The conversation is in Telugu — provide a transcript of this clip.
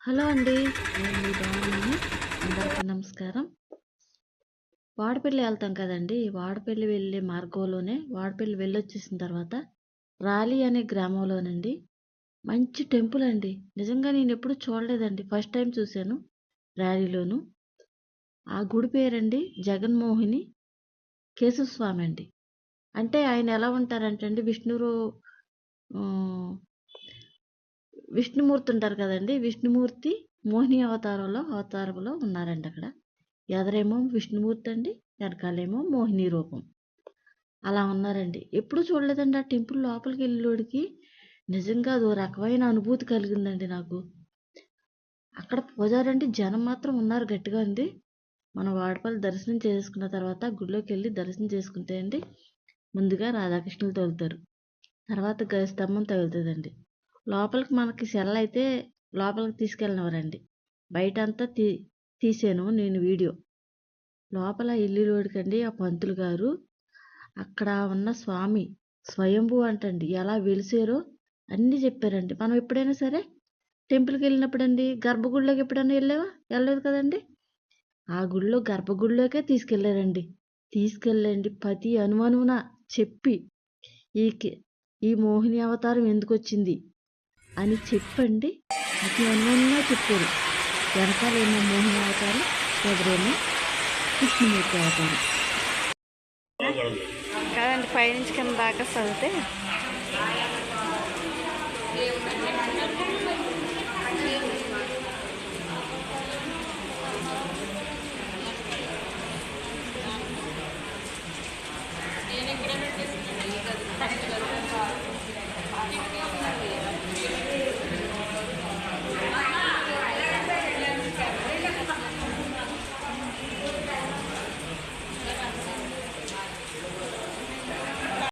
హలో అండి. నేను బాగున్నాను అందరికీ నమస్కారం. వాడపల్లి వెళ్తాం కదండి. వాడపల్లి వెళ్ళే మార్గంలోనే వాడపల్లి వెళ్ళొచ్చేసిన తర్వాత రాలి అనే గ్రామంలోనండి. మంచి టెంపుల్ అండి. నిజంగా నేను ఎప్పుడు చూడలేదండి. ఫస్ట్ టైం చూశాను ర్యాలీలోను. ఆ గుడి పేరండి జగన్మోహిని కేశవస్వామి అండి. అంటే ఆయన ఎలా ఉంటారంటే అండి విష్ణుమూర్తి ఉంటారు కదండి విష్ణుమూర్తి మోహిని అవతారంలో అవతారంలో ఉన్నారండి అక్కడ. ఎదరేమో విష్ణుమూర్తి అండి వెనకాలేమో మోహిని రూపం. అలా ఉన్నారండి. ఎప్పుడు చూడలేదండి ఆ టెంపుల్ లోపలికి వెళ్ళేవాడికి నిజంగా అదో రకమైన అనుభూతి కలిగిందండి నాకు. అక్కడ పూజారి అంటే జనం మాత్రం ఉన్నారు గట్టిగా ఉంది మనం వాడపల్లి దర్శనం చేసుకున్న తర్వాత గుడిలోకి వెళ్ళి దర్శనం చేసుకుంటే అండి ముందుగా రాధాకృష్ణులు తగులుతారు. తర్వాత గ స్తంభం తగులుతుందండి. లోపలికి మనకి సెల్ అయితే లోపలికి తీసుకెళ్ళినవరండి బయట అంతా తీ తీసాను నేను వీడియో. లోపల ఇల్లులోడికండి ఆ పంతులు గారు. అక్కడ ఉన్న స్వామి స్వయంభూ అంటండి ఎలా వెలిసారో అన్నీ చెప్పారండి. మనం ఎప్పుడైనా సరే టెంపుల్కి వెళ్ళినప్పుడు అండి గర్భగుడిలోకి ఎప్పుడైనా వెళ్ళావా? వెళ్ళలేదు కదండి? ఆ గుడిలో గర్భగుడిలోకే తీసుకెళ్ళారండి. తీసుకెళ్ళండి ప్రతి అనుమానమున చెప్పి ఈ ఈ మోహిని అవతారం ఎందుకు వచ్చింది అని చెప్పండి. ప్రతి అనుమానంగా చెప్పారు. వెనకాలేమో మోహిని అవతారం ఎదురేమో కృష్ణమూర్తి అవతారం. కాదండి పైనుంచి కింద దాకా చదివితే